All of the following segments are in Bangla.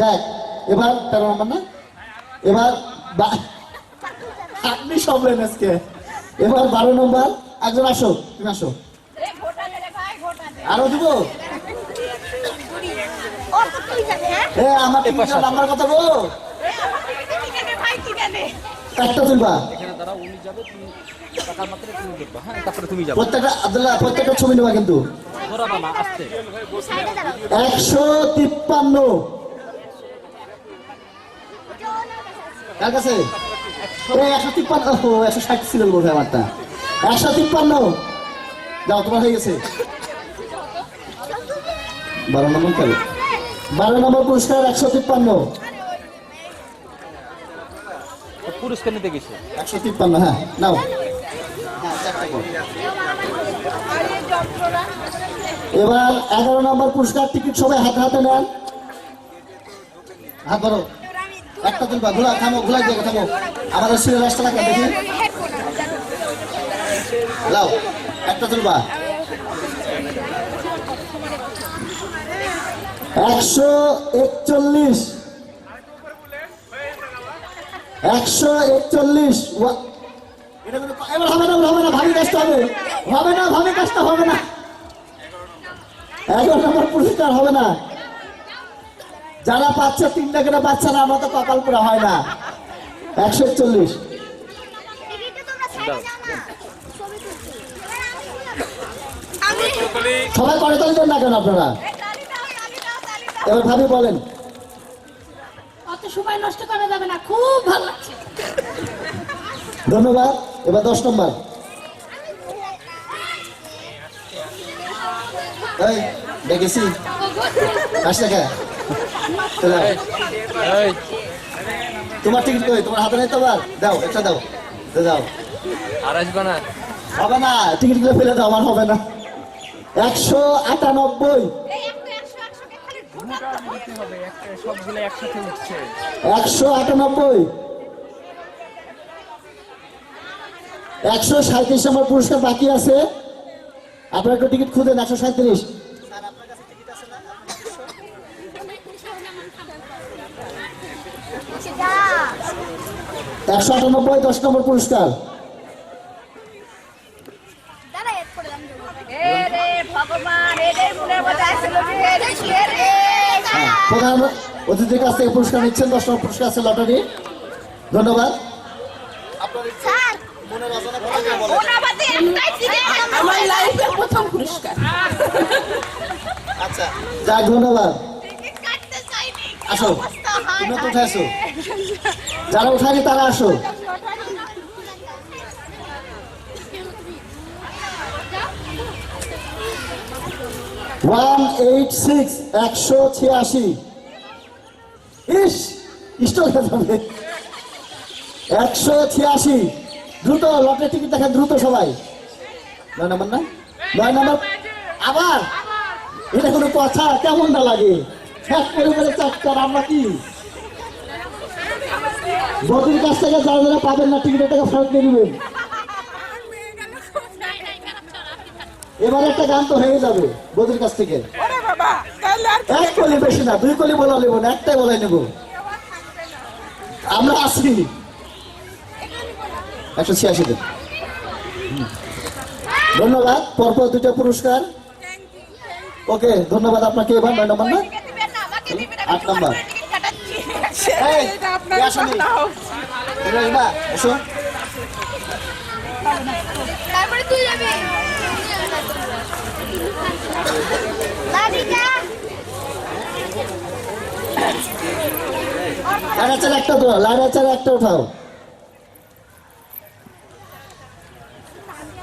যাক এবার তেরো নম্বর না এবার বা- আপনি সব লেন আজকে। এবার বারো নম্বর একজন আসো তুমি আসো। আরও দিব? আমার নাম্বার একটা তুলবা। হ্যাঁ তারপরে তুমি যাবে। প্রত্যেকটা ছবি নেবা কিন্তু। একশো তিপ্পান্ন। কার কাছে? একশো তিপ্পান্ন ও একশো ষাট ছিল বোধ হয় আমারটা। একশো তিপ্পান্ন। যাও তোমার হয়ে গেছে। বারো নম্বর কাল বারো নম্বর পুরস্কার একশো তিপ্পান্ন। পুরস্কার নিতে গেছে। একশো তিপ্পান্ন হ্যাঁ নাও। এবার এগারো নম্বর পুরস্কার টিকিট সবাই হাতে হাতে নেন। হাত ধরো। একটা তুলবা ঘোলা থামো ঘোলা দিয়ে থামো। আমাদের সিরিয়াল আসতে লাগে, দেখি। লাও, একটা তুলবা একশো একচল্লিশ। একশো একচল্লিশ। হবে না হবে না হবে। হবে না, ভাবি কাজটা হবে না। এগারো নম্বর পুরস্কার হবে না। যারা পাচ্ছে তিনটা করে পাচ্ছে না আমরা তো কপাল পুরা হয় না। একশো চল্লিশ সবাই করে তুলবেন না কেন আপনারা? এবার ভাবি বলেন। অত সময় নষ্ট করা যাবে না খুব ভালো লাগছে। ধন্যবাদ। এবার দশ নম্বর। এই দেখেছি। আসলে তোমার টিকিট কই? তোমার হাতে নেই তোমার দাও একটা দাও। দাও। আর আসবে না। হবে না টিকিটগুলো ফেলে দাও আমার হবে না। একশো আটানব্বই। একশো আটানব্বই। একশো সাঁত্রিশ নম্বর পুরস্কার বাকি আছে। আপনার একটু টিকিট খুঁজেন একশো সাঁত্রিশ একশো আটানব্বই দশ নম্বর পুরস্কার। হ্যাঁ, প্রধান অতিথির কাছ থেকে পুরস্কার নিচ্ছেন দশ নম্বর পুরস্কার আছে লটারি। ধন্যবাদ। আমার লাইফের প্রথম পুরস্কার। আচ্ছা যাক ধন্যবাদ। আসো। অবস্থা হয় তুমি তো উঠে আসো। যারা উঠানি তারা আসো। ওয়ান এইট সিক্স একশো ছিয়াশি। ইস যাবে একশো ছিয়াশি। দ্রুত লটের টিকিট দেখা দ্রুত সবাই। নয় নম্বর না? নয় নম্বর? আবার? এটা কোনো কথা কেমন না লাগে? এক পরিবারের চারটার আমরা কি? বদির কাছ থেকে যারা যারা পাবেন না টিকিটের টাকা ফেরত দিয়ে নেবেন। এবার একটা গান তো হয়ে যাবে বদির কাছ থেকে। এক কলি বেশি না দুই কলি বলা নেব না একটাই বলাই নেব। আমরা আসি একশো ছিয়াশি দিন ধন্যবাদ পরপর দুটো পুরস্কার। ওকে ধন্যবাদ আপনাকে এবার নয় নম্বর না? আট নম্বর। লাইনাচার একটা লাইনাচার একটা উঠাও।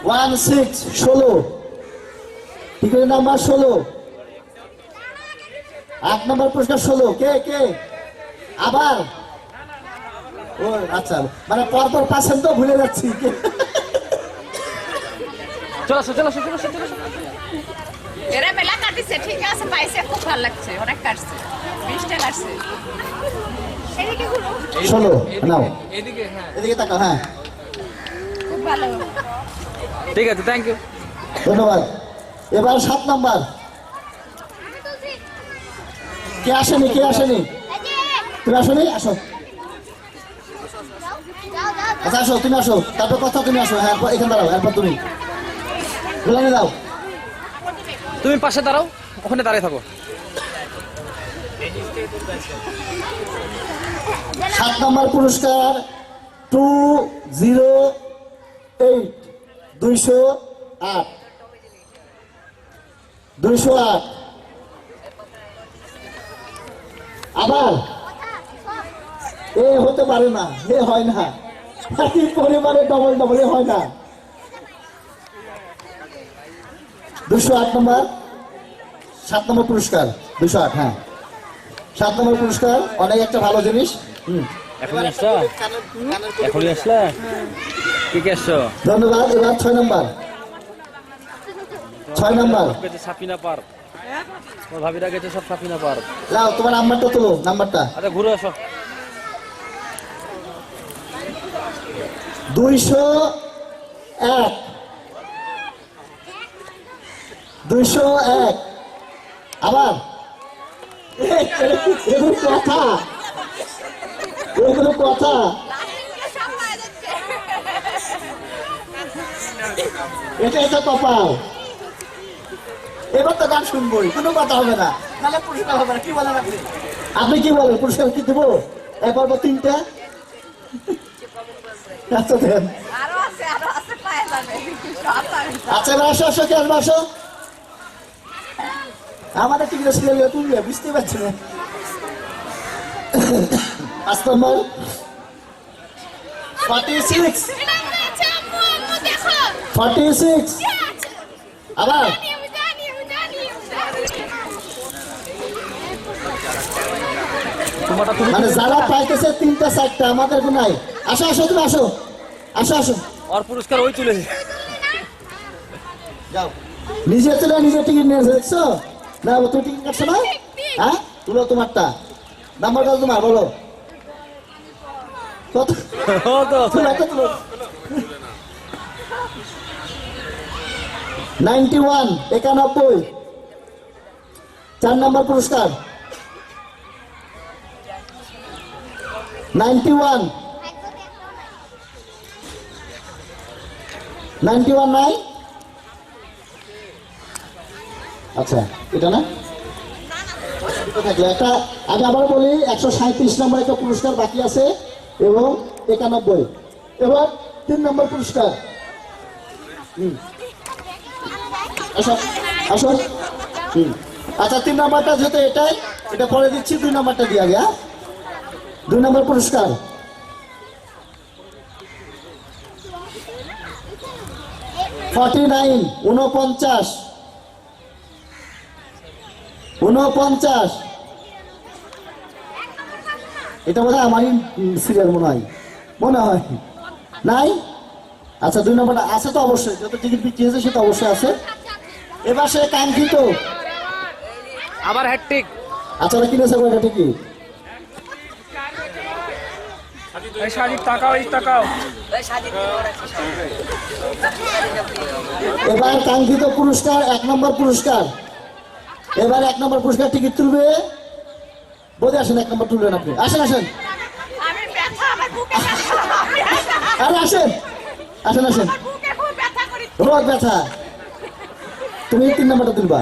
ওয়ান সিক্স ষোলো। টিকিটের নাম্বার ষোলো। আট নম্বর পুরস্কার ষোলো কে কে? আবার? ও আচ্ছা মানে পরপর পাচ্ছেন তো ভুলে যাচ্ছি। চলো চলো চলো আসো, চলো আসো। এরা মেলা কাটিছে ঠিক আছে পাইছে খুব ভালো লাগছে অনেক কাটছে বিশটা কাটছে। এদিকে নাও। হ্যাঁ। এদিকে তাকাও হ্যাঁ। খুব ভালো। ঠিক আছে থ্যাংক ইউ ধন্যবাদ। এবার সাত নাম্বার। কে আসেনি কে আসেনি? তুমি আসো নি আসো। আচ্ছা আসো তুমি আসো। তারপর কথা তুমি আসো। হ্যাঁ এখানে দাঁড়াও এরপর তুমি। গোলানি দাও। তুমি পাশে দাঁড়াও ওখানে দাঁড়িয়ে থাকো। সাত নম্বর পুরস্কার টু জিরো এইট দুইশো আট। দুইশো আট। আবার? এ হতে পারে না এ হয় না। একই পরিবারে ডবল ডবল এ হয় না। দুশো আট নম্বর সাত নম্বর পুরস্কার দুশো আট হ্যাঁ। সাত নম্বর পুরস্কার অনেক একটা ভালো জিনিস। হুম। এখন আসছো? এখনই আসলে? কি কে আসছো? ধন্যবাদ এবার ছয় নম্বর। ছয় নম্বর। সাপিনা পার্ক। তোমার ভাবিরা গেছে সব সাপিনা পার্ক লাও তোমার নাম্বারটা তোলো নাম্বারটা আচ্ছা ঘুরে আসো দুইশো এক দুইশো এক আবার এগুলো কথা এগুলো কথা এটা এটা কপাল এবার তো গান শুনবোই কোনো কথা হবে না। নাহলে পুরস্কার হবে না কি বলেন আপনি আপনি কি বলেন পুরস্কার কি দেবো? এরপর পর তিনটা? আচ্ছা দেন। আচ্ছা আসো আসো কে আসবে আসো আমাদের টিকিট সিরিয়াল তুলবে বুঝতে পারছি না? পাঁচ number. Forty six. Forty six আবার জানি, আমি জানি, আমি জানি, আমি জানি। তোমারটা তুমি মানে যারা পাইতেছে তিনটা চারটা আমাদের নাই। আসো আসো তুমি আসো। আসো আসো। ওর পুরস্কার ওই যাও। নিজে চলে নিজে টিকিট দেখছ? না তুমি টিকিট কাটছো না? হ্যাঁ? তুলো তোমারটা। নাম্বারটা তোমার বলো। কত? নাইনটি ওয়ান একানব্বই। চার নম্বর পুরস্কার। নাইনটি ওয়ান নাইনটি ওয়ান নাই আচ্ছা এটা না? একটা আমি আবার বলি, একশো সাঁত্রিশ নম্বর একটা পুরস্কার বাকি আছে, এবং একানব্বই। এবার তিন নম্বর পুরস্কার। আচ্ছা তিন নম্বরটা যেহেতু এটাই, এটা পরে দিচ্ছি, দুই নম্বরটা দিয়ে আগে হ্যাঁ? দুই নম্বর পুরস্কার। ফর্টি নাইন উনপঞ্চাশ উনপঞ্চাশ এটা বোধ হয় আমারই সিরিয়াল মনে হয়। মনে হয়। নাই? আচ্ছা দুই নম্বরটা আছে তো অবশ্যই। যত টিকিট বিক্রি হয়েছে সেটা অবশ্যই আছে। এবার সে কাঙ্ক্ষিত। আবার হ্যাট্রিক আচ্ছা কিনেছে কয়টা টিকিট এই শাড়ির টাকাও এই টাকাও এবার কাঙ্ক্ষিত পুরস্কার এক নম্বর পুরস্কার। এবার এক নম্বর পুরস্কার টিকিট তুলবে। বোধে আসেন এক নম্বর তুলবেন আপনি। আসেন আসেন। আরে আসেন। আসেন আসেন। আমার বুকে খুব ব্যথা করি। রোগ ব্যথা। তুমি তিন নম্বরটা তুলবা।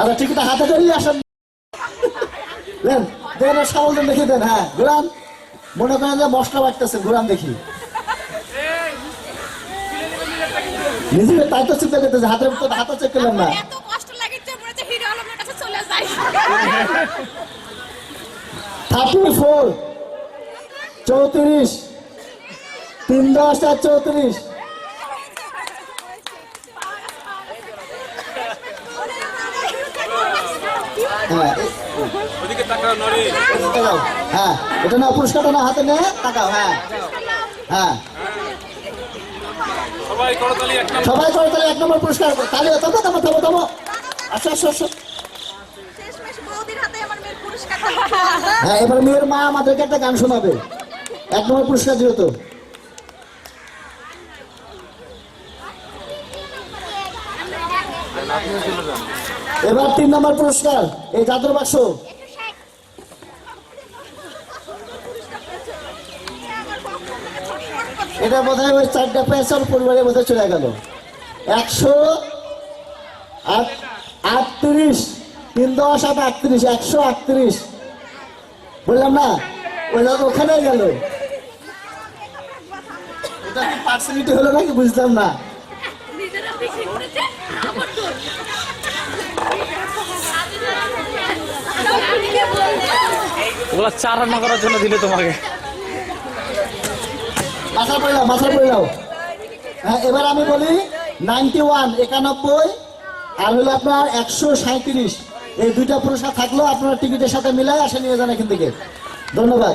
আচ্ছা টিকিটটা হাতে ধরেই আসেন। দেন দেন দেখে দেন হ্যাঁ ঘুরান। মনে করেন যে মশলা বাড়তেছে ঘুরান দেখি। নিজেকে তাই তো চিন্তা করতেছে হাতের তো হাতে চেক করলাম না? থার্টি ফোর চৌত্রিশ। তিন দশ আর চৌত্রিশ। হ্যাঁ ওদিকে তাকাও নরি এটা দাও। হ্যাঁ এটা না পুরস্কারটা না হাতে নে তাকাও হ্যাঁ। হ্যাঁ। সবাই করতালি এক নম্বর। সবাই করে তাহলে এক নম্বর পুরস্কার। শেষমেশ বৌদির হাতে আমার মেয়ের পুরস্কার হ্যাঁ এবার মেয়ের মা আমাদেরকে একটা গান শোনাবে। এক নম্বর পুরস্কার যেহেতু এবার তিন নম্বর পুরস্কার, এই দাদুর বাক্স। এটা বোধ হয় ওই চারটা পেঁচল পরিবারের মধ্যে চলে গেল। একশো আটত্রিশ, তিন দশ আট আটত্রিশ, একশো আটত্রিশ। বললাম না, ওই ওখানে গেল। পার্সেলিটি হলো নাকি বুঝলাম না। ওগুলা চার রান্না করার জন্য দিলে তোমাকে। মাথা পড়ে যাও মাথা পড়ে যাও হ্যাঁ এবার আমি বলি নাইনটি ওয়ান, একানব্বই, আর হলো আপনার একশো সাঁত্রিশ এই দুইটা পুরস্কার থাকলেও আপনার টিকিটের সাথে মিলাই আসে নিয়ে যান এখান থেকে। ধন্যবাদ।